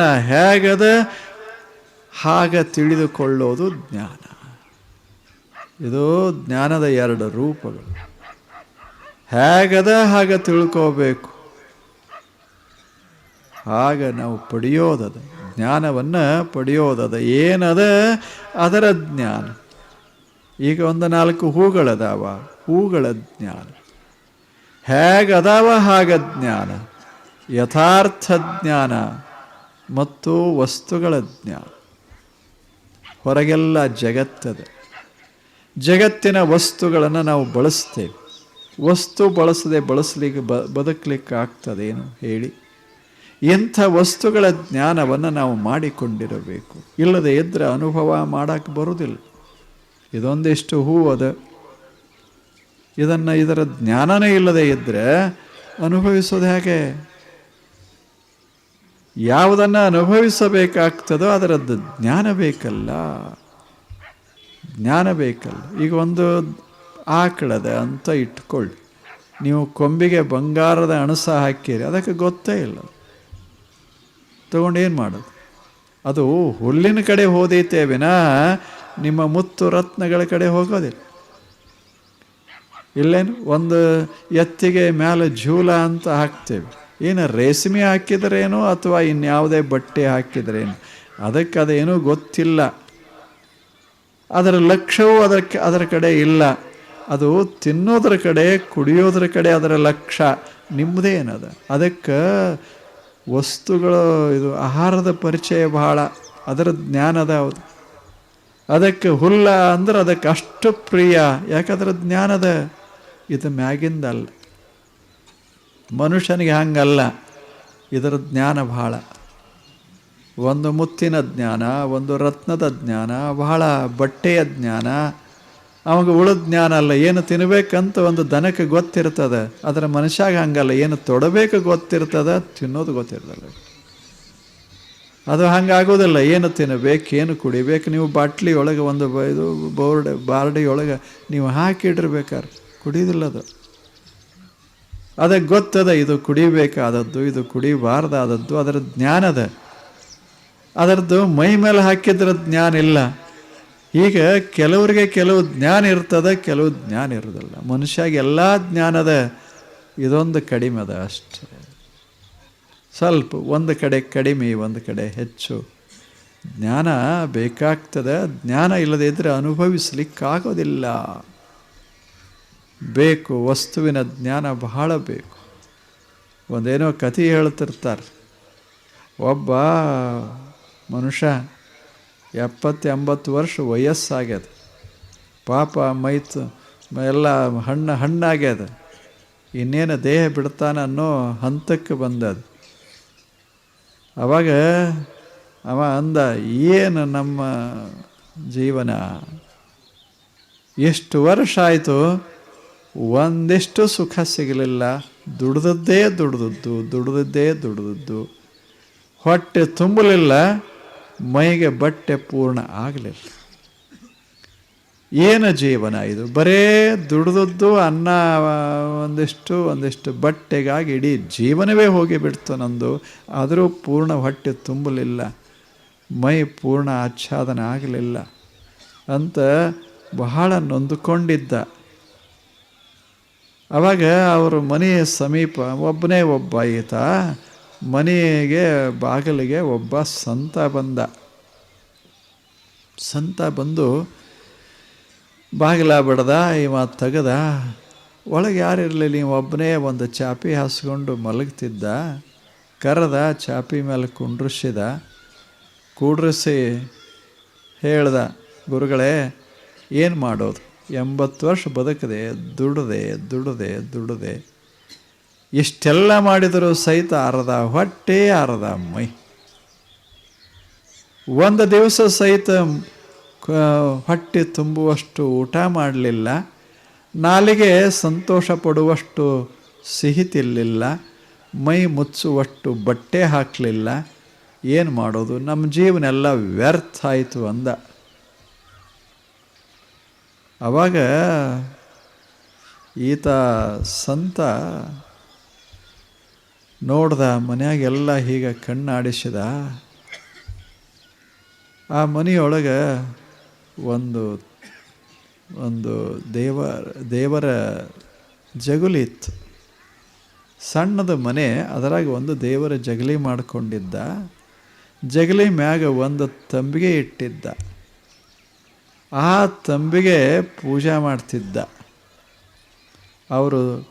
ಹೇಗದ? ಹಾಗ ತಿಳಿದುಕೊಳ್ಳೋದು ಜ್ಞಾನ. ಇದು ಜ್ಞಾನದ ಎರಡು ರೂಪಗಳು. ಹೇಗದ ಹಾಗ ತಿಳ್ಕೋಬೇಕು? ಆಗ ನಾವು ಪಡೆಯೋದದ, ಜ್ಞಾನವನ್ನು ಪಡೆಯೋದದ, ಏನದ? ಅದರ ಜ್ಞಾನ. ಈಗ ಒಂದು ನಾಲ್ಕು ಹೂಗಳದಾವ, ಹೂಗಳ ಜ್ಞಾನ. ಹೇಗದಾವ ಹಾಗ ಜ್ಞಾನ? ಯಥಾರ್ಥ ಜ್ಞಾನ. ಮತ್ತು ವಸ್ತುಗಳ ಜ್ಞಾನ. ಹೊರಗೆಲ್ಲ ಜಗತ್ತದೆ. ಜಗತ್ತಿನ ವಸ್ತುಗಳನ್ನು ನಾವು ಬಳಸ್ತೇವೆ. ವಸ್ತು ಬಳಸದೆ ಬಳಸಲಿಕ್ಕೆ ಬ ಬದುಕಲಿಕ್ಕೆ ಆಗ್ತದೇನು ಹೇಳಿ. ಇಂಥ ವಸ್ತುಗಳ ಜ್ಞಾನವನ್ನು ನಾವು ಮಾಡಿಕೊಂಡಿರಬೇಕು. ಇಲ್ಲದೆ ಇದ್ದರೆ ಅನುಭವ ಮಾಡೋಕ್ಕೆ ಬರುವುದಿಲ್ಲ. ಇದೊಂದಿಷ್ಟು ಹೂ ಅದ. ಇದನ್ನು ಇದರ ಜ್ಞಾನನೇ ಇಲ್ಲದೆ ಇದ್ದರೆ ಅನುಭವಿಸೋದು ಹೇಗೆ? ಯಾವುದನ್ನು ಅನುಭವಿಸಬೇಕಾಗ್ತದೋ ಅದರದ್ದು ಜ್ಞಾನ ಬೇಕಲ್ಲ. ಜ್ಞಾನ ಬೇಕಲ್ಲ. ಈಗ ಒಂದು ಆಕಳದ ಅಂತ ಇಟ್ಕೊಳ್ಳಿ. ನೀವು ಕೊಂಬಿಗೆ ಬಂಗಾರದ ಅಣಸ ಹಾಕಿರಿ, ಅದಕ್ಕೆ ಗೊತ್ತೇ ಇಲ್ಲ. ತಗೊಂಡು ಏನು ಮಾಡೋದು? ಅದು ಹುಲ್ಲಿನ ಕಡೆ ಹೋದೈತೆ ವಿನಾ, ನಿಮ್ಮ ಮುತ್ತು ರತ್ನಗಳ ಕಡೆ ಹೋಗೋದಿಲ್ಲ. ಇಲ್ಲೇನು? ಒಂದು ಎತ್ತಿಗೆ ಮೇಲೆ ಜೂಲ ಅಂತ ಹಾಕ್ತೇವೆ. ಏನು ರೇಷ್ಮೆ ಹಾಕಿದ್ರೇನೋ ಅಥವಾ ಇನ್ಯಾವುದೇ ಬಟ್ಟೆ ಹಾಕಿದ್ರೇನು, ಅದಕ್ಕೆ ಅದೇನೂ ಗೊತ್ತಿಲ್ಲ. ಅದರ ಲಕ್ಷ್ಯವೂ ಅದಕ್ಕೆ, ಅದರ ಕಡೆ ಇಲ್ಲ. ಅದು ತಿನ್ನೋದ್ರ ಕಡೆ, ಕುಡಿಯೋದ್ರ ಕಡೆ ಅದರ ಲಕ್ಷ್ಯ, ನಿಮ್ಮದೇ ಏನದ? ಅದಕ್ಕೆ ವಸ್ತುಗಳು, ಇದು ಆಹಾರದ ಪರಿಚಯ ಬಹಳ, ಅದರ ಜ್ಞಾನದ ಹೌದು. ಅದಕ್ಕೆ ಹುಲ್ಲ ಅಂದ್ರೆ ಅದಕ್ಕೆ ಅಷ್ಟು ಪ್ರಿಯ, ಯಾಕಂದ್ರೆ ಜ್ಞಾನದ ಇದು ಮ್ಯಾಗಿಂದಲ್ಲ. ಮನುಷ್ಯನಿಗೆ ಹಂಗಲ್ಲ. ಇದರ ಜ್ಞಾನ ಬಹಳ. ಒಂದು ಮುತ್ತಿನ ಜ್ಞಾನ, ಒಂದು ರತ್ನದ ಜ್ಞಾನ, ಬಹಳ ಬಟ್ಟೆಯ ಜ್ಞಾನ. ಅವಾಗ ಉಳಿದ ಜ್ಞಾನ ಅಲ್ಲ, ಏನು ತಿನ್ನಬೇಕಂತ ಒಂದು ದನಕ್ಕೆ ಗೊತ್ತಿರ್ತದೆ. ಅದರ ಮನುಷ್ಯಾಗ ಹಂಗಲ್ಲ, ಏನು ತೊಡಬೇಕು ಗೊತ್ತಿರ್ತದೆ, ತಿನ್ನೋದು ಗೊತ್ತಿರ್ತಲ್ಲ ಅದು ಹಂಗಾಗೋದಿಲ್ಲ ಏನು ತಿನ್ನಬೇಕು ಏನು ಕುಡಿಬೇಕು. ನೀವು ಬಾಟ್ಲಿ ಒಳಗೆ ಒಂದು ಇದು, ಬೋರ್ಡ್ ಬಾರ್ಡಿ ಒಳಗೆ ನೀವು ಹಾಕಿಟ್ಟಿರ್ಬೇಕಾರೆ ಕುಡಿಯೋದಿಲ್ಲ ಅದು. ಅದಕ್ಕೆ ಗೊತ್ತದ, ಇದು ಕುಡಿಬೇಕಾದದ್ದು, ಇದು ಕುಡಿಬಾರ್ದಾದದ್ದು, ಅದರ ಜ್ಞಾನದ ಅದರದ್ದು ಮೈ ಮೇಲೆ ಹಾಕಿದ್ರ ಜ್ಞಾನ ಇಲ್ಲ. ಈಗ ಕೆಲವರಿಗೆ ಕೆಲವು ಜ್ಞಾನ ಇರ್ತದೆ, ಕೆಲವು ಜ್ಞಾನ ಇರೋದಿಲ್ಲ. ಮನುಷ್ಯಾಗ ಎಲ್ಲ ಜ್ಞಾನದ ಇದೊಂದು ಕಡಿಮೆ ಅದ ಅಷ್ಟೇ. ಸ್ವಲ್ಪ, ಒಂದು ಕಡೆ ಕಡಿಮೆ, ಒಂದು ಕಡೆ ಹೆಚ್ಚು. ಜ್ಞಾನ ಬೇಕಾಗ್ತದೆ, ಜ್ಞಾನ ಇಲ್ಲದೇ ಇದ್ದರೆ ಅನುಭವಿಸ್ಲಿಕ್ಕಾಗೋದಿಲ್ಲ. ಬೇಕು, ವಸ್ತುವಿನ ಜ್ಞಾನ ಬಹಳ ಬೇಕು. ಒಂದೇನೋ ಕಥೆ ಹೇಳ್ತಿರ್ತಾರೆ. ಒಬ್ಬ ಮನುಷ್ಯ ಎಪ್ಪತ್ತು ಎಂಬತ್ತು ವರ್ಷ ವಯಸ್ಸಾಗ್ಯದ. ಪಾಪ ಮೈತು ಎಲ್ಲ ಹಣ್ಣು ಹಣ್ಣಾಗ್ಯದ. ಇನ್ನೇನು ದೇಹ ಬಿಡ್ತಾನೆ ಅನ್ನೋ ಹಂತಕ್ಕೆ ಬಂದದ. ಅವಾಗ ಅವ ಅಂದ, ಏನು ನಮ್ಮ ಜೀವನ? ಎಷ್ಟು ವರ್ಷ ಆಯಿತು? ಒಂದಿಷ್ಟು ಸುಖ ಸಿಗಲಿಲ್ಲ, ದುಡ್ದದ್ದೇ ದುಡ್ದದ್ದು ದುಡ್ದದ್ದೇ ದುಡ್ದದ್ದು. ಹೊಟ್ಟೆ ತುಂಬಲಿಲ್ಲ, ಮೈಗೆ ಬಟ್ಟೆ ಪೂರ್ಣ ಆಗಲಿಲ್ಲ. ಏನು ಜೀವನ ಇದು? ಬರೇ ದುಡ್ದದ್ದು, ಅನ್ನ, ಒಂದಿಷ್ಟು ಒಂದಿಷ್ಟು ಬಟ್ಟೆಗಾಗಿ ಇಡೀ ಜೀವನವೇ ಹೋಗಿಬಿಡ್ತು ನಂದು. ಆದರೂ ಪೂರ್ಣ ಹೊಟ್ಟೆ ತುಂಬಲಿಲ್ಲ, ಮೈ ಪೂರ್ಣ ಆಚ್ಛಾದನ ಆಗಲಿಲ್ಲ ಅಂತ ಬಹಳ ನೊಂದುಕೊಂಡಿದ್ದ. ಅವಾಗ ಅವರ ಮನೆಯ ಸಮೀಪ ಒಬ್ಬನೇ ಒಬ್ಬ ಈತ, ಮನೆಗೆ, ಬಾಗಿಲಿಗೆ ಒಬ್ಬ ಸಂತ ಬಂದ. ಸಂತ ಬಂದು ಬಾಗಿಲ ಬಡ್ದ, ಇವ ತೆಗೆದ, ಒಳಗೆ ಯಾರಿರಲಿಲ್ಲ ನೀವು ಒಬ್ಬನೇ ಒಂದು ಚಾಪಿ ಹಾಸ್ಕೊಂಡು ಮಲಗ್ತಿದ್ದ, ಕರೆದ ಚಾಪಿ ಮೇಲೆ ಕುಂಡ್ರಿಸಿದ, ಕೂಡ್ರಿಸಿ ಹೇಳ್ದ, ಗುರುಗಳೇ, ಏನು ಮಾಡೋದು? ಎಂಬತ್ತು ವರ್ಷ ಬದುಕದೆ, ದುಡದೆ ದುಡದೆ ದುಡದೆ. ಇಷ್ಟೆಲ್ಲ ಮಾಡಿದರೂ ಸಹಿತ ಅರದ ಹೊಟ್ಟೆ, ಅರದ ಮೈ. ಒಂದು ದಿವಸ ಸಹಿತ ಹೊಟ್ಟೆ ತುಂಬುವಷ್ಟು ಊಟ ಮಾಡಲಿಲ್ಲ. ನಾಲಿಗೆ ಸಂತೋಷ ಪಡುವಷ್ಟು ಸಿಹಿ ತಿನ್ನಲಿಲ್ಲ ಮೈ ಮುಚ್ಚುವಷ್ಟು ಬಟ್ಟೆ ಹಾಕಲಿಲ್ಲ. ಏನು ಮಾಡೋದು? ನಮ್ಮ ಜೀವನೆಲ್ಲ ವ್ಯರ್ಥ ಆಯಿತು ಅಂದ. ಅವಾಗ ಈತ ಸಂತ ನೋಡ್ದ ಮನ್ಯಾಗೆಲ್ಲ ಹೀಗೆ ಕಣ್ಣಾಡಿಸಿದ. ಆ ಮನೆಯೊಳಗೆ ಒಂದು ಒಂದು ದೇವ, ದೇವರ ಜಗುಲಿ ಇತ್ತು. ಸಣ್ಣದ ಮನೆ, ಅದರಾಗ ಒಂದು ದೇವರ ಜಗಲಿ ಮಾಡಿಕೊಂಡಿದ್ದ. ಜಗಲಿ ಮ್ಯಾಗ ಒಂದು ತಂಬಿಗೆ ಇಟ್ಟಿದ್ದ. ಆ ತಂಬಿಗೆ ಪೂಜೆ ಮಾಡ್ತಿದ್ದ. ಅವರು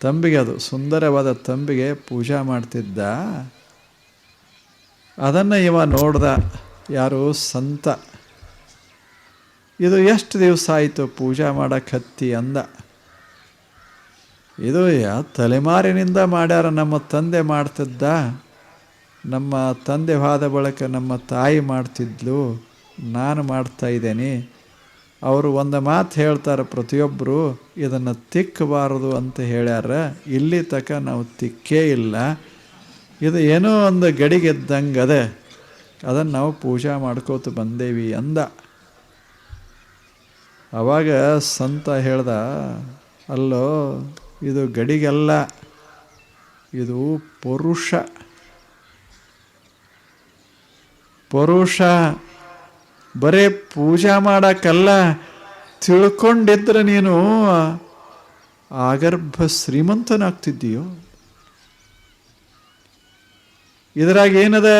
ತಂಬಿಗೆ ಅದು ಸುಂದರವಾದ ತಂಬಿಗೆ ಪೂಜೆ ಮಾಡ್ತಿದ್ದ. ಅದನ್ನು ಇವ ನೋಡ್ದ, ಯಾರು ಸಂತ, ಇದು ಎಷ್ಟು ದಿವಸ ಆಯಿತು ಪೂಜೆ ಮಾಡಕ್ಕೆ ಹತ್ತಿ ಅಂದ. ಇದು ಯಾ ತಲೆಮಾರಿನಿಂದ ಮಾಡ್ಯಾರ ನಮ್ಮ ತಂದೆ ಮಾಡ್ತಿದ್ದ. ನಮ್ಮ ತಂದೆ ಹೋದ ಬಳಿಕ ನಮ್ಮ ತಾಯಿ ಮಾಡ್ತಿದ್ಲು. ನಾನು ಮಾಡ್ತಾ ಇದ್ದೇನೆ. ಅವರು ಒಂದು ಮಾತು ಹೇಳ್ತಾರೆ ಪ್ರತಿಯೊಬ್ಬರು ಇದನ್ನು ತಿಕ್ಕಬಾರದು ಅಂತ ಹೇಳ್ಯಾರ. ಇಲ್ಲಿ ತನಕ ನಾವು ತಿಕ್ಕೇ ಇಲ್ಲ. ಇದು ಏನೋ ಒಂದು ಗಡಿಗೆದ್ದಂಗೆ ಅದ ಅದನ್ನು ನಾವು ಪೂಜೆ ಮಾಡ್ಕೋತ ಬಂದೇವಿ ಅಂದ. ಅವಾಗ ಸಂತ ಹೇಳ್ದ, ಅಲ್ಲೋ, ಇದು ಗಡಿಗೆಲ್ಲ, ಇದು ಪುರುಷ. ಪುರುಷ ಬರೇ ಪೂಜಾ ಮಾಡಕ್ಕಲ್ಲ ತಿಳ್ಕೊಂಡಿದ್ರೆ ನೀನು? ಆಗರ್ಭ ಶ್ರೀಮಂತನಾಗ್ತಿದ್ದೀಯೋ? ಇದ್ರಾಗ ಏನದ?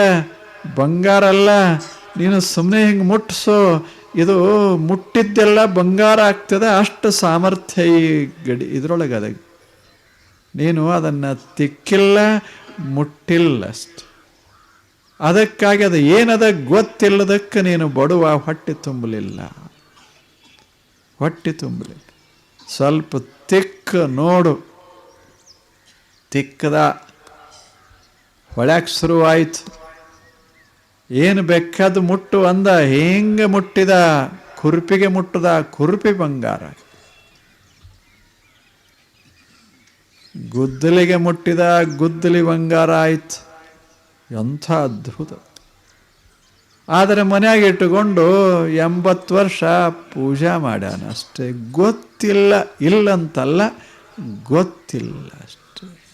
ಬಂಗಾರ ಅಲ್ಲ, ನೀನು ಸುಮ್ಮನೆ ಹಿಂಗೆ ಮುಟ್ಟಿಸೋ ಇದು ಮುಟ್ಟಿದ್ದೆಲ್ಲ ಬಂಗಾರ ಆಗ್ತದೆ, ಅಷ್ಟು ಸಾಮರ್ಥ್ಯ ಈ ಗಡಿ ಇದ್ರೊಳಗೆ ಅದ ನೀನು ಅದನ್ನು ತಿಕ್ಕಿಲ್ಲ, ಮುಟ್ಟಿಲ್ಲ ಅಷ್ಟು. ಅದಕ್ಕಾಗಿ ಅದು ಏನದ ಗೊತ್ತಿಲ್ಲದಕ್ಕೆ ನೀನು ಬಡುವ, ಹೊಟ್ಟೆ ತುಂಬಲಿಲ್ಲ. ಹೊಟ್ಟೆ ತುಂಬಲಿಲ್ಲ. ಸ್ವಲ್ಪ ತಿಕ್ಕ ನೋಡು. ತಿಕ್ಕದ. ಹೊಳ್ಯಾಕೆ ಶುರುವಾಯಿತು. ಏನು ಬೇಕಾದ ಮುಟ್ಟು ಅಂದ, ಹೆಂಗೆ ಮುಟ್ಟಿದ? ಕುರುಪಿಗೆ ಮುಟ್ಟದ, ಕುರುಪಿ ಬಂಗಾರ. ಗುದ್ದಲಿಗೆ ಮುಟ್ಟಿದ, ಗುದ್ದಲಿ ಬಂಗಾರ ಆಯ್ತು. ಎಂಥ ಅದ್ಭುತ ಆದರೆ ಮನೆಯಾಗ ಇಟ್ಟುಕೊಂಡು ಎಂಬತ್ತು ವರ್ಷ ಪೂಜೆ ಮಾಡ್ಯಾನ ಅಷ್ಟೇ. ಗೊತ್ತಿಲ್ಲ, ಇಲ್ಲಂತಲ್ಲ, ಗೊತ್ತಿಲ್ಲ ಅಷ್ಟೇ.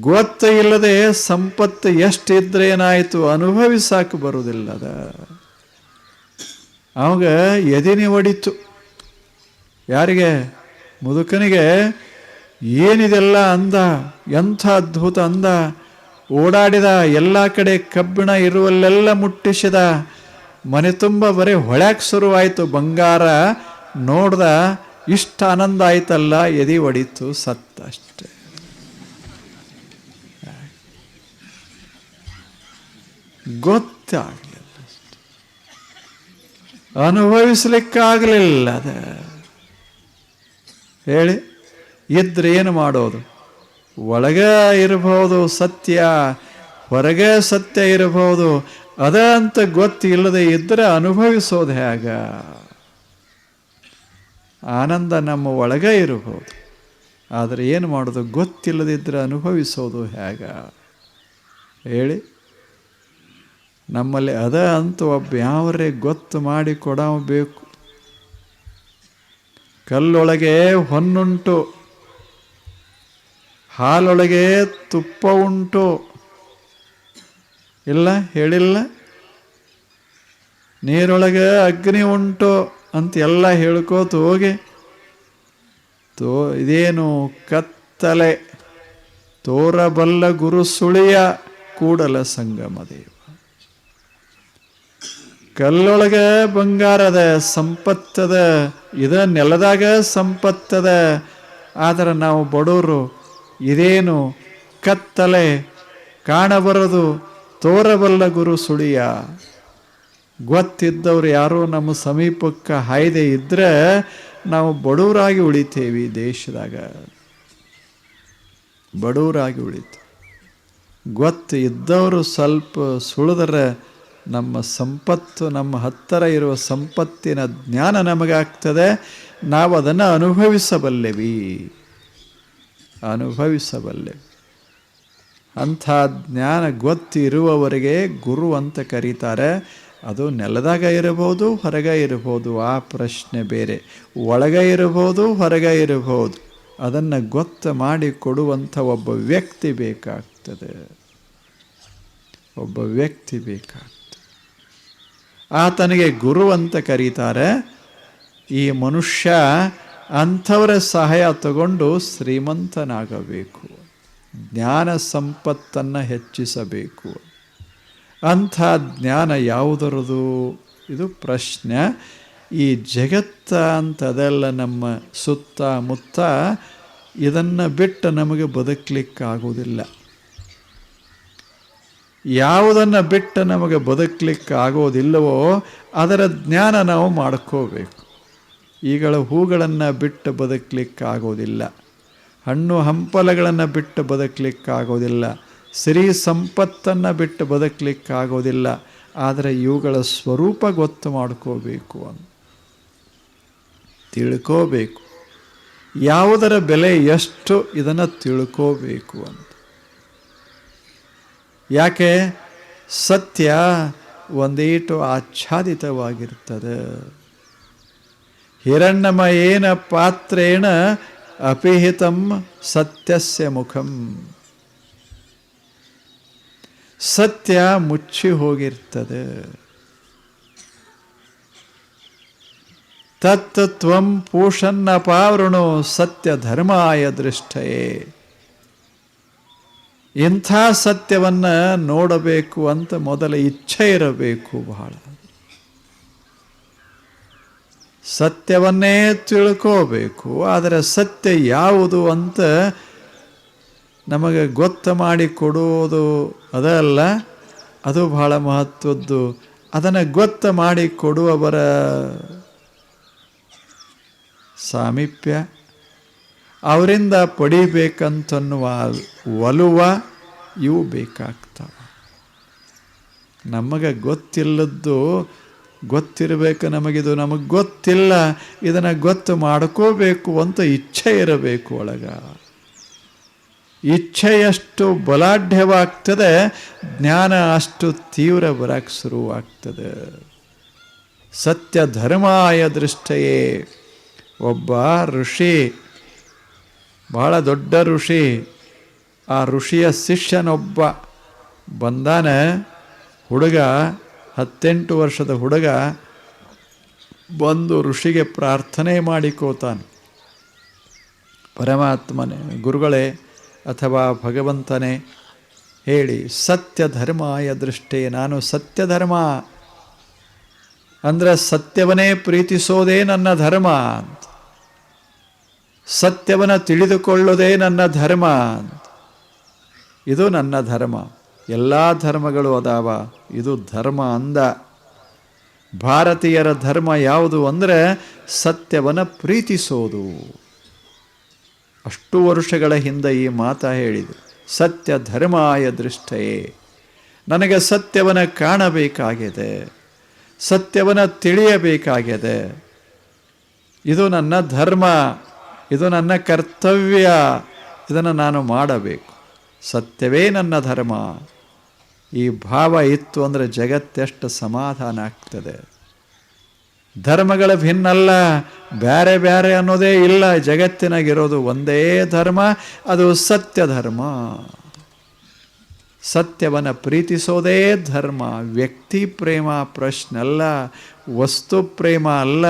ಗೊತ್ತ ಇಲ್ಲದೆ ಸಂಪತ್ತು ಎಷ್ಟಿದ್ರೆ ಏನಾಯಿತು? ಅನುಭವಿಸಾಕ ಅದ. ಅವಾಗ ಎದಿನಿ ಹೊಡಿತು. ಯಾರಿಗೆ? ಮುದುಕನಿಗೆ, ಏನಿದೆಲ್ಲ ಅಂದ? ಎಂಥ ಅದ್ಭುತ ಅಂದ? ಓಡಾಡಿದ ಎಲ್ಲ ಕಡೆ ಕಬ್ಬಿಣ ಇರುವಲ್ಲೆಲ್ಲ ಮುಟ್ಟಿಸಿದ ಮನೆ ತುಂಬ ಬರೀ ಹೊಳ್ಯಾಕೆ ಶುರುವಾಯಿತು ಬಂಗಾರ. ನೋಡ್ದ ಇಷ್ಟ ಆನಂದ ಆಯ್ತಲ್ಲ, ಎದಿ ಹೊಡಿತು ಸತ್ತ ಅಷ್ಟೆ. ಗೊತ್ತಾಗಲಿಲ್ಲ ಅನುಭವಿಸ್ಲಿಕ್ಕಾಗಲಿಲ್ಲ ಅದ. ಹೇಳಿ, ಇದ್ರೆ ಏನು ಮಾಡೋದು? ಒಳಗ ಇರಬಹುದು ಸತ್ಯ, ಹೊರಗೆ ಸತ್ಯ ಇರಬಹುದು, ಅದ ಅಂತ ಗೊತ್ತಿಲ್ಲದೆ ಇದ್ದರೆ ಅನುಭವಿಸೋದು ಹೇಗ? ಆನಂದ ನಮ್ಮ ಒಳಗೆ ಇರಬಹುದು, ಆದರೆ ಏನು ಮಾಡೋದು? ಗೊತ್ತಿಲ್ಲದಿದ್ದರೆ ಅನುಭವಿಸೋದು ಹೇಗ? ಹೇಳಿ. ನಮ್ಮಲ್ಲಿ ಅದ ಅಂತ ಒಬ್ಬ ಯಾವರೇ ಗೊತ್ತು ಮಾಡಿ ಕೊಡಬೇಕು. ಕಲ್ಲೊಳಗೆ ಹೊನ್ನುಂಟು. ಹಾಲೊಳಗೆ ತುಪ್ಪ ಉಂಟು. ಇಲ್ಲ? ಹೇಳಿಲ್ಲ? ನೀರೊಳಗೆ ಅಗ್ನಿ ಉಂಟು ಅಂತ ಎಲ್ಲ ಹೇಳ್ಕೋತ ಹೋಗಿ. ತೋ, ಇದೇನು ಕತ್ತಲೆ. ತೋರಬಲ್ಲ ಗುರು ಸುಳಿಯ ಕೂಡಲ ಸಂಗಮ ದೇವ. ಕಲ್ಲೊಳಗೆ ಬಂಗಾರದ ಸಂಪತ್ತದ, ಇದ ನೆಲದಾಗ ಸಂಪತ್ತದ. ಆದರೆ ನಾವು ಬಡವರು ಇದೇನು ಕತ್ತಲೆ? ಕಾಣಬರದು ತೋರಬಲ್ಲ ಗುರು ಸುಳಿಯ. ಗೊತ್ತಿದ್ದವರು ಯಾರೋ ನಮ್ಮ ಸಮೀಪಕ್ಕೆ ಹಾಯ್ದೆ ಇದ್ರೆ ನಾವು ಬಡವರಾಗಿ ಉಳಿತೇವಿ ದೇಶದಾಗ. ಬಡವರಾಗಿ ಉಳಿತು. ಗೊತ್ತು ಇದ್ದವರು ಸ್ವಲ್ಪ ಸುಳಿದ್ರೆ ನಮ್ಮ ಸಂಪತ್ತು, ನಮ್ಮ ಹತ್ತಿರ ಇರುವ ಸಂಪತ್ತಿನ ಜ್ಞಾನ ನಮಗಾಗ್ತದೆ. ನಾವು ಅದನ್ನು ಅನುಭವಿಸಬಲ್ಲೆವಿ. ಅನುಭವಿಸಬಲ್ಲೆವಿ ಅಂಥ ಜ್ಞಾನ ಗೊತ್ತಿರುವವರಿಗೆ ಗುರು ಅಂತ ಕರೀತಾರೆ. ಅದು ನೆಲದಾಗ ಇರಬಹುದು, ಹೊರಗ ಇರಬಹುದು. ಆ ಪ್ರಶ್ನೆ ಬೇರೆ. ಒಳಗ ಇರಬಹುದು, ಹೊರಗ ಇರಬಹುದು. ಅದನ್ನು ಗೊತ್ತು ಮಾಡಿಕೊಡುವಂಥ ಒಬ್ಬ ವ್ಯಕ್ತಿ ಬೇಕಾಗ್ತದೆ. ಒಬ್ಬ ವ್ಯಕ್ತಿ ಬೇಕಾಗ್ತದೆ. ಆತನಿಗೆ ಗುರು ಅಂತ ಕರೀತಾರೆ. ಈ ಮನುಷ್ಯ ಅಂಥವರ ಸಹಾಯ ತಗೊಂಡು ಶ್ರೀಮಂತನಾಗಬೇಕು. ಜ್ಞಾನ ಸಂಪತ್ತನ್ನು ಹೆಚ್ಚಿಸಬೇಕು. ಅಂಥ ಜ್ಞಾನ ಯಾವುದರದು? ಇದು ಪ್ರಶ್ನೆ. ಈ ಜಗತ್ತ ಅಂತದೆಲ್ಲ ನಮ್ಮ ಸುತ್ತಮುತ್ತ ಇದನ್ನು ಬಿಟ್ಟು ನಮಗೆ ಬದುಕಲಿಕ್ಕಾಗೋದಿಲ್ಲ ಯಾವುದನ್ನು ಬಿಟ್ಟು ನಮಗೆ ಬದುಕಲಿಕ್ಕಾಗೋದಿಲ್ಲವೋ ಅದರ ಜ್ಞಾನ ನಾವು ಮಾಡ್ಕೋಬೇಕು. ಈಗಳ ಹೂಗಳನ್ನು ಬಿಟ್ಟು ಬದುಕಲಿಕ್ಕಾಗೋದಿಲ್ಲ. ಹಣ್ಣು ಹಂಪಲಗಳನ್ನು ಬಿಟ್ಟು ಬದುಕಲಿಕ್ಕಾಗೋದಿಲ್ಲ. ಸಿರಿ ಸಂಪತ್ತನ್ನು ಬಿಟ್ಟು ಬದುಕಲಿಕ್ಕಾಗೋದಿಲ್ಲ. ಆದರೆ ಇವುಗಳ ಸ್ವರೂಪ ಗೊತ್ತು ಮಾಡ್ಕೋಬೇಕು ಅಂತ. ತಿಳ್ಕೋಬೇಕು. ಯಾವುದರ ಬೆಲೆ ಎಷ್ಟು ಇದನ್ನು ತಿಳ್ಕೋಬೇಕು ಅಂತ. ಯಾಕೆ? ಸತ್ಯ ಒಂದೇಟು ಆಚ್ಛಾದಿತವಾಗಿರ್ತದೆ. ಹಿರಣ್ಯಮಯೇನ ಪಾತ್ರೇಣ ಅಪಿಹಿತಂ ಸತ್ಯಸ್ಯ ಮುಖಂ. ಸತ್ಯ ಮುಚ್ಚಿ ಹೋಗಿರ್ತದೆ. ತತ್ ತ್ವಂ ಪೂಷನ್ನ ಪಾವೃಣು ಸತ್ಯ ಧರ್ಮಾಯ ದೃಷ್ಟಯೇ. ಇಂಥ ಸತ್ಯವನ್ನು ನೋಡಬೇಕು ಅಂತ ಮೊದಲ ಇಚ್ಛೆ ಇರಬೇಕು ಬಹಳ. ಸತ್ಯವನ್ನೇ ತಿಳ್ಕೋಬೇಕು. ಆದರೆ ಸತ್ಯ ಯಾವುದು ಅಂತ ನಮಗೆ ಗೊತ್ತು ಮಾಡಿ ಕೊಡುವುದು ಅದಲ್ಲ ಅದು ಬಹಳ ಮಹತ್ವದ್ದು. ಅದನ್ನು ಗೊತ್ತು ಮಾಡಿ ಕೊಡುವವರ ಸಾಮೀಪ್ಯ. ಅವರಿಂದ ಪಡಿಬೇಕಂತನ್ನುವ ಒಲುವ ಇವು ಬೇಕಾಗ್ತವೆ. ನಮಗೆ ಗೊತ್ತಿಲ್ಲದ್ದು ಗೊತ್ತಿರಬೇಕು ನಮಗಿದು, ನಮಗೆ ಗೊತ್ತಿಲ್ಲ, ಇದನ್ನು ಗೊತ್ತು ಮಾಡ್ಕೋಬೇಕು ಅಂತ ಇಚ್ಛೆ ಇರಬೇಕು ಒಳಗ. ಇಚ್ಛೆ ಎಷ್ಟು ಬಲಾಢ್ಯವಾಗ್ತದೆ, ಜ್ಞಾನ ಅಷ್ಟು ತೀವ್ರ ಬರಕ್ಕೆ ಶುರುವಾಗ್ತದೆ. ಸತ್ಯ ಧರ್ಮಾಯ ದೃಷ್ಟೆಯೇ ಒಬ್ಬ ಋಷಿ, ಬಹಳ ದೊಡ್ಡ ಋಷಿ, ಆ ಋಷಿಯ ಶಿಷ್ಯನೊಬ್ಬ ಬಂದಾನೆ, ಹುಡುಗ ಹತ್ತೆಂಟು ವರ್ಷದ ಹುಡುಗ ಬಂದು ಋಷಿಗೆ ಪ್ರಾರ್ಥನೆ ಮಾಡಿಕೋತಾನೆ. ಪರಮಾತ್ಮನೇ, ಗುರುಗಳೇ ಅಥವಾ ಭಗವಂತನೇ ಹೇಳಿ ಸತ್ಯ ಧರ್ಮಾಯ ದೃಷ್ಟೇ, ನಾನು ಸತ್ಯ ಧರ್ಮ ಅಂದರೆ ಸತ್ಯವನ್ನೇ ಪ್ರೀತಿಸೋದೇ ನನ್ನ ಧರ್ಮ ಅಂತ. ಸತ್ಯವನ್ನು ತಿಳಿದುಕೊಳ್ಳೋದೇ ನನ್ನ ಧರ್ಮ ಇದು ನನ್ನ ಧರ್ಮ. ಎಲ್ಲ ಧರ್ಮಗಳು ಅದಾವ. ಇದು ಧರ್ಮ ಅಂದ. ಭಾರತೀಯರ ಧರ್ಮ ಯಾವುದು ಅಂದರೆ ಸತ್ಯವನ್ನು ಪ್ರೀತಿಸೋದು. ಅಷ್ಟು ವರ್ಷಗಳ ಹಿಂದೆ ಈ ಮಾತ ಹೇಳಿದೆ. ಸತ್ಯ ಧರ್ಮಾಯ ದೃಷ್ಟಯೇ ನನಗೆ ಸತ್ಯವನ್ನು ಕಾಣಬೇಕಾಗಿದೆ. ಸತ್ಯವನ್ನು ತಿಳಿಯಬೇಕಾಗಿದೆ. ಇದು ನನ್ನ ಧರ್ಮ. ಇದು ನನ್ನ ಕರ್ತವ್ಯ. ಇದನ್ನು ನಾನು ಮಾಡಬೇಕು. ಸತ್ಯವೇ ನನ್ನ ಧರ್ಮ. ಈ ಭಾವ ಇತ್ತು ಅಂದರೆ ಜಗತ್ತೆಷ್ಟು ಸಮಾಧಾನ ಆಗ್ತದೆ. ಧರ್ಮಗಳ ಭಿನ್ನಲ್ಲ ಬೇರೆ ಬೇರೆ ಅನ್ನೋದೇ ಇಲ್ಲ. ಜಗತ್ತಿನಾಗಿರೋದು ಒಂದೇ ಧರ್ಮ, ಅದು ಸತ್ಯ ಧರ್ಮ ಸತ್ಯವನ್ನು ಪ್ರೀತಿಸೋದೇ ಧರ್ಮ. ವ್ಯಕ್ತಿ ಪ್ರೇಮ ಪ್ರಶ್ನೆ ಅಲ್ಲ, ವಸ್ತು ಪ್ರೇಮ ಅಲ್ಲ,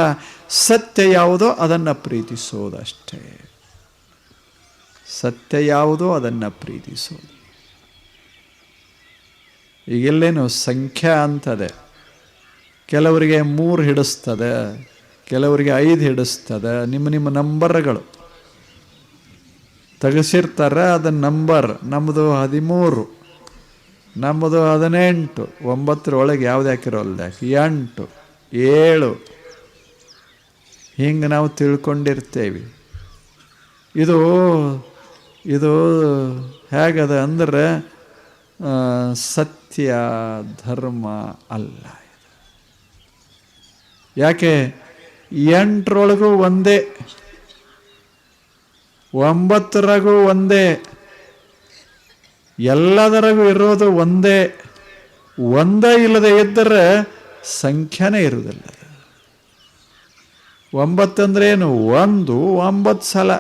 ಸತ್ಯ ಯಾವುದೋ ಅದನ್ನು ಪ್ರೀತಿಸೋದಷ್ಟೇ. ಸತ್ಯ ಯಾವುದೋ ಅದನ್ನು ಪ್ರೀತಿಸೋದು. ಈಗೆಲ್ಲೇನು ಸಂಖ್ಯಾ ಅಂತದೆ. ಕೆಲವರಿಗೆ ಮೂರು ಹಿಡಿಸ್ತದೆ, ಕೆಲವರಿಗೆ ಐದು ಹಿಡಿಸ್ತದೆ, ನಿಮ್ಮ ನಿಮ್ಮ ನಂಬರ್ಗಳು. ತೆಗೆಸಿರ್ತಾರೆ ಅದು ನಂಬರ್ ನಮ್ಮದು ಹದಿಮೂರು ನಮ್ಮದು ಹದಿನೆಂಟು ಒಂಬತ್ತರೊಳಗೆ ಯಾವ್ದು ಹಾಕಿರೋಲ್ಲ ಎಂಟು, ಏಳು. ಹಿಂಗೆ ನಾವು ತಿಳ್ಕೊಂಡಿರ್ತೇವೆ. ಇದು ಇದು ಹೇಗದ ಅಂದ್ರೆ ಸತ್ಯ, ಧರ್ಮ ಅಲ್ಲ ಯಾಕೆ? ಎಂಟರೊಳಗೂ ಒಂದೇ, ಒಂಬತ್ತರಗೂ ಒಂದೇ, ಎಲ್ಲದರಗೂ ಇರೋದು ಒಂದೇ ಒಂದೇ ಇಲ್ಲದೆ ಇದ್ದರೆ ಸಂಖ್ಯಾನೇ ಇರುವುದಿಲ್ಲ ಒಂಬತ್ತಂದ್ರೇನು ಒಂದು, ಒಂಬತ್ತು ಸಲ,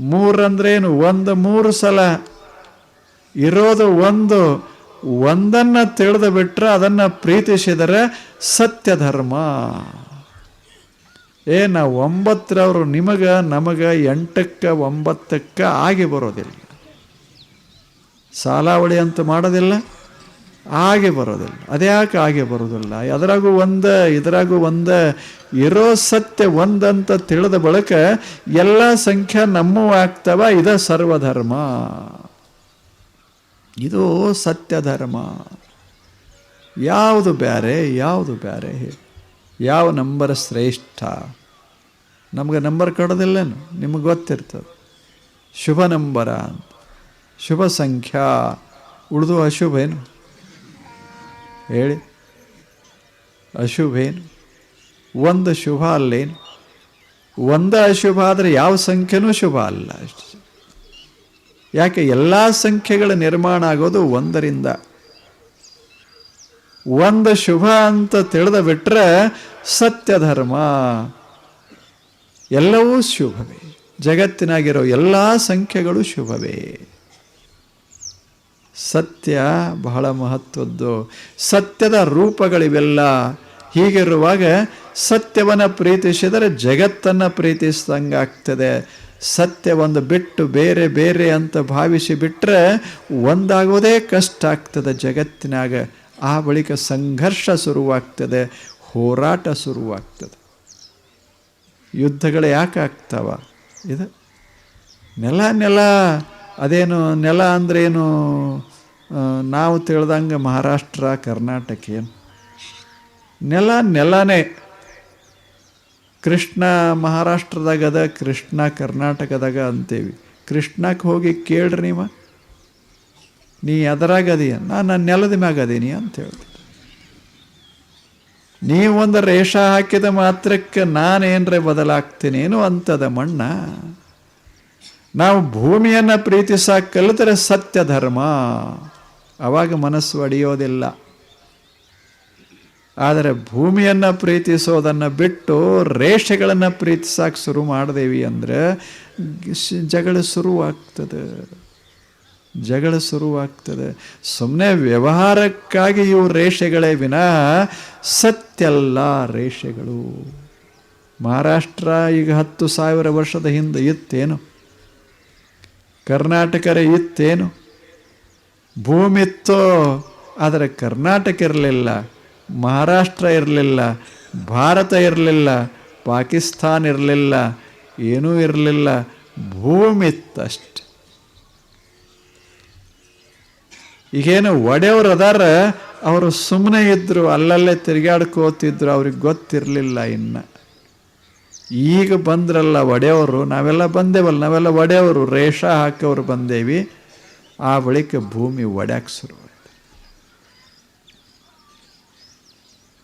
ಮೂರಂದ್ರೇನು ಒಂದು, ಮೂರು ಸಲ ಇರೋದು ಒಂದು, ಒಂದನ್ನು ತಿಳಿದು ಬಿಟ್ರೆ ಅದನ್ನು ಪ್ರೀತಿಸಿದರೆ ಸತ್ಯ ಧರ್ಮ ನಾ ಒಂಬತ್ತರವರು ನಿಮಗೆ, ನಮಗೆ ಎಂಟಕ್ಕೆ, ಒಂಬತ್ತಕ್ಕೆ ಆಗಿ ಬರೋದಿಲ್ಲ. ಸಾಲಾವಳಿ ಅಂತ ಮಾಡೋದಿಲ್ಲ, ಆಗಿ ಬರೋದಿಲ್ಲ. ಅದ್ಯಾಕೆ ಆಗಿ ಬರೋದಿಲ್ಲ? ಅದರಾಗೂ ಒಂದ, ಇದರಾಗೂ ಒಂದ. ಇರೋ ಸತ್ಯ ಒಂದಂತ ತಿಳಿದ ಬಳಿಕ ಎಲ್ಲ ಸಂಖ್ಯೆ ನಮ್ಮೂ ಆಗ್ತವ, ಇದ ಸರ್ವಧರ್ಮ. ಇದು ಸತ್ಯ ಧರ್ಮ. ಯಾವುದು ಬ್ಯಾರೆ ಯಾವುದು ಬ್ಯಾರೆ ಯಾವ ನಂಬರ್ ಶ್ರೇಷ್ಠ? ನಮಗೆ ನಂಬರ್ ಕೊಡೋದಿಲ್ಲೇನು? ನಿಮಗೆ ಗೊತ್ತಿರ್ತದೆ. ಶುಭ ನಂಬರ ಅಂತ. ಶುಭ ಸಂಖ್ಯಾ. ಉಳಿದು ಅಶುಭ ಏನು? ಹೇಳಿ. ಅಶುಭೇನು? ಒಂದು ಶುಭ ಅಲ್ಲೇನು? ಒಂದು ಅಶುಭ ಆದರೆ ಯಾವ ಸಂಖ್ಯೆನೂ ಶುಭ ಅಲ್ಲ ಅಷ್ಟು. ಯಾಕೆ ಎಲ್ಲ ಸಂಖ್ಯೆಗಳ ನಿರ್ಮಾಣ ಆಗೋದು ಒಂದರಿಂದ. ಒಂದು ಶುಭ ಅಂತ ತಿಳಿದ ಬಿಟ್ರೆ ಸತ್ಯ ಧರ್ಮ ಎಲ್ಲವೂ ಶುಭವೇ. ಜಗತ್ತಿನಾಗಿರೋ ಎಲ್ಲ ಸಂಖ್ಯೆಗಳು ಶುಭವೇ. ಸತ್ಯ ಬಹಳ ಮಹತ್ವದ್ದು. ಸತ್ಯದ ರೂಪಗಳಿವೆಲ್ಲ. ಹೀಗಿರುವಾಗ ಸತ್ಯವನ್ನು ಪ್ರೀತಿಸಿದರೆ ಜಗತ್ತನ್ನು ಪ್ರೀತಿಸಿದಂಗಾಗ್ತದೆ. ಸತ್ಯ ಒಂದು ಬಿಟ್ಟು ಬೇರೆ ಬೇರೆ ಅಂತ ಭಾವಿಸಿ ಬಿಟ್ಟರೆ ಒಂದಾಗೋದೇ ಕಷ್ಟ ಆಗ್ತದೆ ಜಗತ್ತಿನಾಗ. ಆ ಬಳಿಕ ಸಂಘರ್ಷ ಶುರುವಾಗ್ತದೆ, ಹೋರಾಟ ಶುರುವಾಗ್ತದೆ. ಯುದ್ಧಗಳು ಯಾಕೆ ಆಗ್ತಾವ? ಇದು ನೆಲ ನೆಲ, ಅದೇನು ನೆಲ ಅಂದ್ರೇನು ನಾವು ತಿಳ್ದಂಗೆ ಮಹಾರಾಷ್ಟ್ರ, ಕರ್ನಾಟಕ ಏನು? ನೆಲ ನೆಲನೇ. ಕೃಷ್ಣ ಮಹಾರಾಷ್ಟ್ರದಾಗ ಅದ, ಕೃಷ್ಣ ಕರ್ನಾಟಕದಾಗ ಅಂತೇವಿ. ಕೃಷ್ಣಕ್ಕೆ ಹೋಗಿ ಕೇಳ್ರಿ ನೀವ. ನೀ ಅದರಾಗ ಅದೀಯ. ನಾನು ನನ್ನ ನೆಲದ ಮ್ಯಾಗ ಅದೀನಿ ಅಂತ ಹೇಳ್ತೀನಿ ನೀವೊಂದು ರೇಷ ಹಾಕಿದ ಮಾತ್ರಕ್ಕೆ ನಾನೇನ್ರೆ ಬದಲಾಗ್ತೀನೇನು ಅಂತದ ಮಣ್ಣ. ನಾವು ಭೂಮಿಯನ್ನು ಪ್ರೀತಿಸ ಕಲಿತರೆ ಸತ್ಯ ಧರ್ಮ ಅವಾಗ ಮನಸ್ಸು ಅಡಿಯೋದಿಲ್ಲ. ಆದರೆ ಭೂಮಿಯನ್ನು ಪ್ರೀತಿಸೋದನ್ನು ಬಿಟ್ಟು ರೇಷೆಗಳನ್ನು ಪ್ರೀತಿಸೋಕೆ ಶುರು ಮಾಡಿದೇವಿ ಅಂದರೆ ಜಗಳ ಶುರುವಾಗ್ತದೆ. ಜಗಳ ಶುರುವಾಗ್ತದೆ. ಸುಮ್ಮನೆ ವ್ಯವಹಾರಕ್ಕಾಗಿ ಇವು ರೇಷೆಗಳೇ ವಿನಃ ಸತ್ಯಲ್ಲ ರೇಷೆಗಳು. ಮಹಾರಾಷ್ಟ್ರ ಈಗ ಹತ್ತು ಸಾವಿರ ವರ್ಷದ ಹಿಂದೆ ಇತ್ತೇನು? ಕರ್ನಾಟಕರೇ ಇತ್ತೇನು? ಭೂಮಿತ್ತೋ, ಆದರೆ ಕರ್ನಾಟಕ ಇರಲಿಲ್ಲ. ಮಹಾರಾಷ್ಟ್ರ ಇರಲಿಲ್ಲ, ಭಾರತ ಇರಲಿಲ್ಲ, ಪಾಕಿಸ್ತಾನ ಇರಲಿಲ್ಲ, ಏನೂ ಇರಲಿಲ್ಲ, ಭೂಮಿ ಇತ್ತಷ್ಟೆ. ಈಗೇನು ಒಡೆಯವ್ರು ಅದಾರ, ಅವರು ಸುಮ್ಮನೆ ಇದ್ದರು ಅಲ್ಲಲ್ಲೇ ತಿರುಗಾಡ್ಕೋತಿದ್ರು ಅವ್ರಿಗೆ ಗೊತ್ತಿರಲಿಲ್ಲ ಇನ್ನು. ಈಗ ಬಂದ್ರಲ್ಲ ಒಡೆಯವರು, ನಾವೆಲ್ಲ ಬಂದೇವಲ್ಲ, ನಾವೆಲ್ಲ ಒಡೆಯವರು, ರೇಷ ಹಾಕೋರು ಬಂದೇವಿ, ಆ ಬಳಿಕ ಭೂಮಿ ಒಡ್ಯಾಕೆ ಶುರು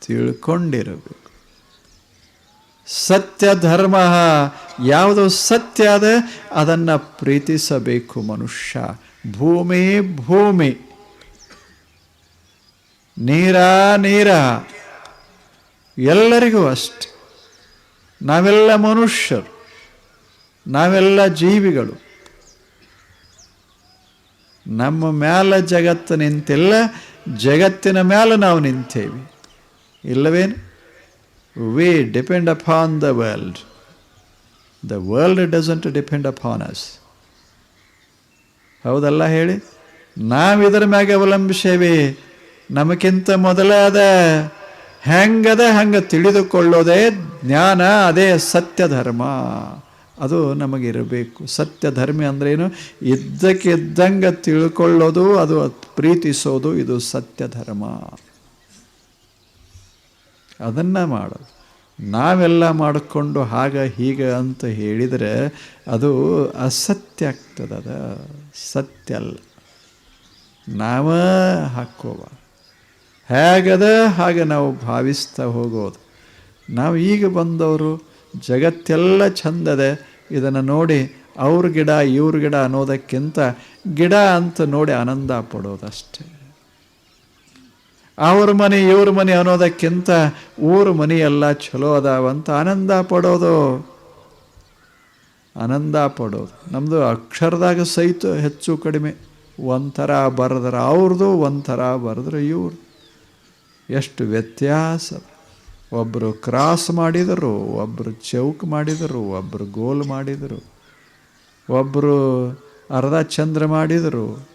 ತಿಳ್ಕೊಂಡಿರಬೇಕು ಸತ್ಯ ಧರ್ಮ ಯಾವುದು ಸತ್ಯ ಅದ, ಅದನ್ನು ಪ್ರೀತಿಸಬೇಕು ಮನುಷ್ಯ. ಭೂಮಿ ಭೂಮಿ. ನೀರ ನೀರ. ಎಲ್ಲರಿಗೂ ಅಷ್ಟೆ. ನಾವೆಲ್ಲ ಮನುಷ್ಯರು. ನಾವೆಲ್ಲ ಜೀವಿಗಳು. ನಮ್ಮ ಮ್ಯಾಲ ಜಗತ್ತು ನಿಂತಿಲ್ಲ, ಜಗತ್ತಿನ ಮ್ಯಾಲ ನಾವು ನಿಂತೇವಿ. ಇಲ್ಲವೇನು? We depend upon the world the world doesn't depend upon us ಹೌದಲ್ಲ ಹೇಳಿ? ನಾವು ಇದರ ಮ್ಯಾಗೆ ಅವಲಂಬಿಸೇವೆ. ನಮಗಿಂತ ಮೊದಲಾದ ಹೆಂಗದ ಹಂಗೆ ತಿಳಿದುಕೊಳ್ಳೋದೇ ಜ್ಞಾನ, ಅದೇ ಸತ್ಯ ಧರ್ಮ ಅದು ನಮಗಿರಬೇಕು. ಸತ್ಯ ಧರ್ಮ ಅಂದ್ರೇನು? ಇದ್ದಕ್ಕಿದ್ದಂಗೆ ತಿಳ್ಕೊಳ್ಳೋದು, ಅದು ಪ್ರೀತಿಸೋದು, ಇದು ಸತ್ಯ ಧರ್ಮ ಅದನ್ನು ಮಾಡೋದು. ನಾವೆಲ್ಲ ಮಾಡಿಕೊಂಡು ಹಾಗ ಹೀಗೆ ಅಂತ ಹೇಳಿದರೆ ಅದು ಅಸತ್ಯ ಆಗ್ತದೆ, ಅದ ಸತ್ಯ ಅಲ್ಲ. ನಾವ ಹಾಕೋವ ಹೇಗದ ಹಾಗೆ ನಾವು ಭಾವಿಸ್ತಾ ಹೋಗೋದು. ನಾವು ಈಗ ಬಂದವರು ಜಗತ್ತೆಲ್ಲ ಚಂದದೆ, ಇದನ್ನು ನೋಡಿ ಅವ್ರ ಗಿಡ ಇವ್ರ ಗಿಡ ಅನ್ನೋದಕ್ಕಿಂತ ಗಿಡ ಅಂತ ನೋಡಿ ಆನಂದ ಪಡೋದಷ್ಟೇ. ಅವ್ರ ಮನೆ, ಇವ್ರ ಮನೆ ಅನ್ನೋದಕ್ಕಿಂತ ಊರ ಮನೆ ಎಲ್ಲ ಚಲೋ ಅದಾವಂತ ಆನಂದ ಪಡೋದು. ಆನಂದ ಪಡೋದು. ನಮ್ಮದು ಅಕ್ಷರದಾಗ ಸಹಿತ ಹೆಚ್ಚು ಕಡಿಮೆ. ಒಂಥರ ಬರೆದ್ರೆ ಅವ್ರದ್ದು ಒಂಥರ ಬರೆದ್ರೆ ಇವ್ರು ಎಷ್ಟು ವ್ಯತ್ಯಾಸ. ಒಬ್ಬರು ಕ್ರಾಸ್ ಮಾಡಿದರು ಒಬ್ಬರು ಚೌಕ್ ಮಾಡಿದರು ಒಬ್ಬರು ಗೋಲ್ ಮಾಡಿದರು ಒಬ್ಬರು ಅರ್ಧ ಚಂದ್ರ ಮಾಡಿದರು.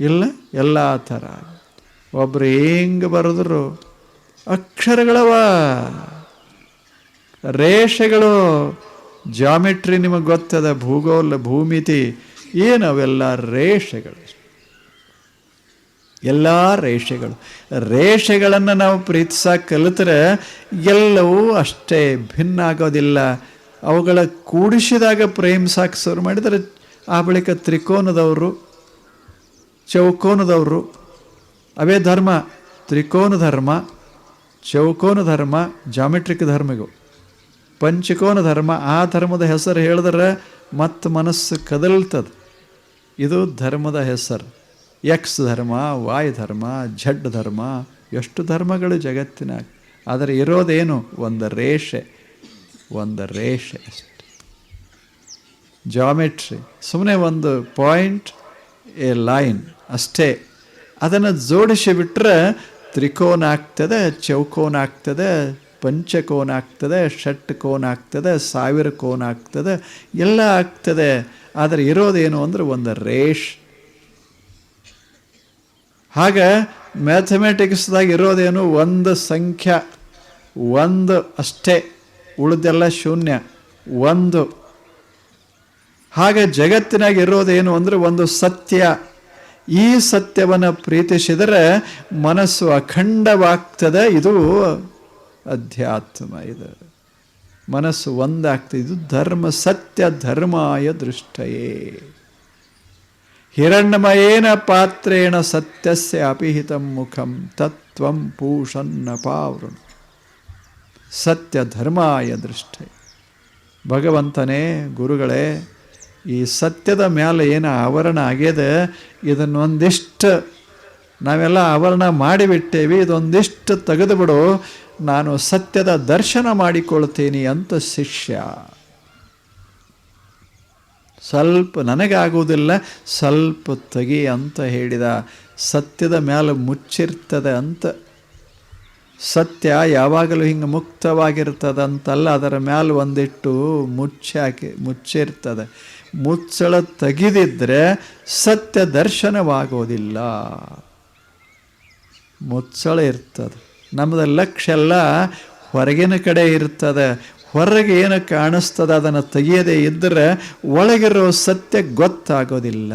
ಇಲ್ಲ, ಎಲ್ಲ ಥರ. ಒಬ್ಬರು ಹೆಂಗೆ ಬರೆದ್ರು, ಅಕ್ಷರಗಳವ. ರೇಷೆಗಳು ಜಾಮೆಟ್ರಿ ನಿಮಗೆ ಗೊತ್ತದ, ಭೂಗೋಳ, ಭೂಮಿತಿ ಏನವೆಲ್ಲ ರೇಷೆಗಳು. ಎಲ್ಲ ರೇಷೆಗಳು. ರೇಷೆಗಳನ್ನು ನಾವು ಪ್ರೀತಿಸೋಕೆ ಕಲಿತರೆ ಎಲ್ಲವೂ ಅಷ್ಟೇ ಭಿನ್ನ ಆಗೋದಿಲ್ಲ ಅವುಗಳ ಕೂಡಿಸಿದಾಗ ಸಾಕ ಶುರು ಮಾಡಿದರೆ, ಆ ಬಳಿಕ ತ್ರಿಕೋನದವರು, ಚೌಕೋನದವರು ಅವೇ ಧರ್ಮ, ತ್ರಿಕೋನ ಧರ್ಮ, ಚೌಕೋನ ಧರ್ಮ, ಜಾಮೆಟ್ರಿಕ್ ಧರ್ಮಗಳು. ಪಂಚಕೋನ ಧರ್ಮ, ಆ ಧರ್ಮದ ಹೆಸರು ಹೇಳಿದ್ರೆ ಮತ್ತೆ ಮನಸ್ಸು ಕದಲ್ತದೆ. ಇದು ಧರ್ಮದ ಹೆಸರು. ಎಕ್ಸ್ ಧರ್ಮ ವಾಯ್ ಧರ್ಮ ಝಡ್ ಧರ್ಮ, ಎಷ್ಟು ಧರ್ಮಗಳು ಜಗತ್ತಿನಾಗ ಆದರೆ ಇರೋದೇನು? ಒಂದು ರೇಷೆ. ಒಂದು ರೇಷೆ ಅಷ್ಟೆ. ಜಾಮೆಟ್ರಿ ಸುಮ್ಮನೆ ಒಂದು ಪಾಯಿಂಟ್ ಎ ಲೈನ್ ಅಷ್ಟೇ. ಅದನ್ನು ಜೋಡಿಸಿ ಬಿಟ್ಟರೆ ತ್ರಿಕೋನ ಆಗ್ತದೆ, ಚೌಕೋನ ಆಗ್ತದೆ, ಪಂಚಕೋನ ಆಗ್ತದೆ ಷಟ್ ಕೋನ ಆಗ್ತದೆ ಸಾವಿರ ಕೋನ ಆಗ್ತದೆ, ಎಲ್ಲ ಆಗ್ತದೆ. ಆದರೆ ಇರೋದೇನು ಅಂದರೆ ಒಂದು ರೇಷ್. ಹಾಗೆ ಮ್ಯಾಥಮೆಟಿಕ್ಸ್ದಾಗ ಇರೋದೇನು ಒಂದು ಸಂಖ್ಯೆ, ಒಂದು ಅಷ್ಟೇ, ಉಳಿದೆಲ್ಲ ಶೂನ್ಯ, ಒಂದು. ಹಾಗೆ ಜಗತ್ತಿನಾಗ ಇರೋದೇನು ಅಂದರೆ ಒಂದು ಸತ್ಯ. ಈ ಸತ್ಯವನ್ನು ಪ್ರೀತಿಸಿದರೆ ಮನಸ್ಸು ಅಖಂಡವಾಗ್ತದೆ. ಇದು ಅಧ್ಯಾತ್ಮ ಇದು. ಮನಸ್ಸು ಒಂದಾಗ್ತದೆ. ಇದು ಧರ್ಮ, ಸತ್ಯ, ಧರ್ಮಾಯ ದೃಷ್ಟಯೇ. ಹಿರಣ್ಮಯೇನ ಪಾತ್ರೇಣ ಸತ್ಯಸ್ಯ ಅಪಿಹಿತ ಮುಖಂ ತತ್ವಂ ಪೂಷನ್ನ ಪಾವೃಣ. ಸತ್ಯ ಧರ್ಮಾಯ ದೃಷ್ಟೆ ಭಗವಂತನೇ, ಗುರುಗಳೇ ಈ ಸತ್ಯದ ಮೇಲೆ ಏನು ಆವರಣ ಆಗ್ಯದ ಇದನ್ನೊಂದಿಷ್ಟು ನಾವೆಲ್ಲ ಆವರಣ ಮಾಡಿಬಿಟ್ಟೇವಿ, ಇದೊಂದಿಷ್ಟು ತೆಗೆದುಬಿಡು ನಾನು ಸತ್ಯದ ದರ್ಶನ ಮಾಡಿಕೊಳ್ತೀನಿ ಅಂತ ಶಿಷ್ಯ. ಸ್ವಲ್ಪ ನನಗಾಗುವುದಿಲ್ಲ, ಸ್ವಲ್ಪ ತೆಗಿ ಅಂತ ಹೇಳಿದ. ಸತ್ಯದ ಮೇಲೆ ಮುಚ್ಚಿರ್ತದೆ ಅಂತ. ಸತ್ಯ ಯಾವಾಗಲೂ ಹಿಂಗೆ ಮುಕ್ತವಾಗಿರ್ತದಂತಲ್ಲ, ಅದರ ಮೇಲೆ ಒಂದಿಟ್ಟು ಮುಚ್ಚಾಕಿ, ಮುಚ್ಚಿರ್ತದೆ. ಮುಚ್ಚಳ ತೆಗೆದಿದ್ರೆ ಸತ್ಯ ದರ್ಶನವಾಗೋದಿಲ್ಲ. ಮುಚ್ಚಳ ಇರ್ತದೆ. ನಮ್ಮದು ಲಕ್ಷ್ಯ ಎಲ್ಲ ಹೊರಗಿನ ಕಡೆ ಇರ್ತದೆ. ಹೊರಗೆ ಏನು ಕಾಣಿಸ್ತದೆ ಅದನ್ನು ತೆಗೆಯದೇ ಇದ್ದರೆ ಒಳಗಿರೋ ಸತ್ಯ ಗೊತ್ತಾಗೋದಿಲ್ಲ.